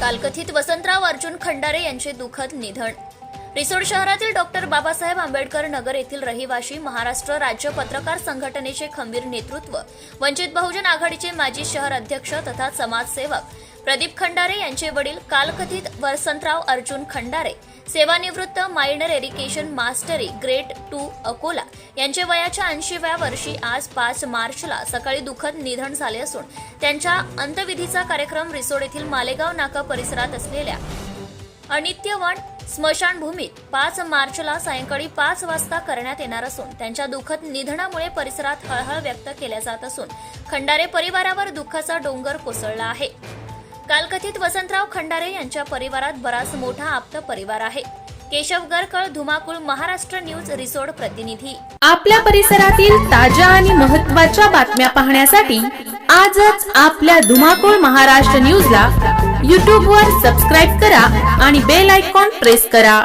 कालकथित वसंतराव अर्जुन खंडारे यांचे दुःखद निधन. रिसोड शहरातील डॉक्टर बाबासाहेब आंबेडकर नगर येथील रहिवाशी महाराष्ट्र राज्य पत्रकार संघटनेचे खंबीर नेतृत्व वंचित बहुजन आघाडीचे माजी शहर अध्यक्ष तथा समाजसेवक प्रदीप खंडारे यांचे वडील कालकथित वसंतराव अर्जुन खंडारे सेवानिवृत्त माइनर एरिकेशन मास्टरी ग्रेट टू अकोला यांचे वयाच्या ऐंशीव्या वर्षी आज पाच मार्चला सकाळी दुःखद निधन झाले असून त्यांच्या अंत्यविधीचा कार्यक्रम रिसोड येथील मालेगाव नाका परिसरात असलेल्या अनित्यवन स्मशानभूमीत पाच मार्चला सायंकाळी पाच वाजता करण्यात येणार असून त्यांच्या दुःखद निधनामुळे परिसरात हळहळ व्यक्त केल्या जात असून खंडारे परिवारावर दुःखाचा डोंगर कोसळला आहे. कालकथित वसंतराव खंडारे यांच्या परिवारात बराच मोठा आप्त परिवार आहे. केशव गरकळ धुमाकूळ महाराष्ट्र न्यूज रिसोड प्रतिनिधी. आपल्या परिसरातील ताज्या आणि महत्त्वाच्या बातम्या पाहण्यासाठी आजच आपल्या धुमाकूळ महाराष्ट्र न्यूजला यूट्यूबवर सबस्क्राईब करा आणि बेल आयकॉन प्रेस करा.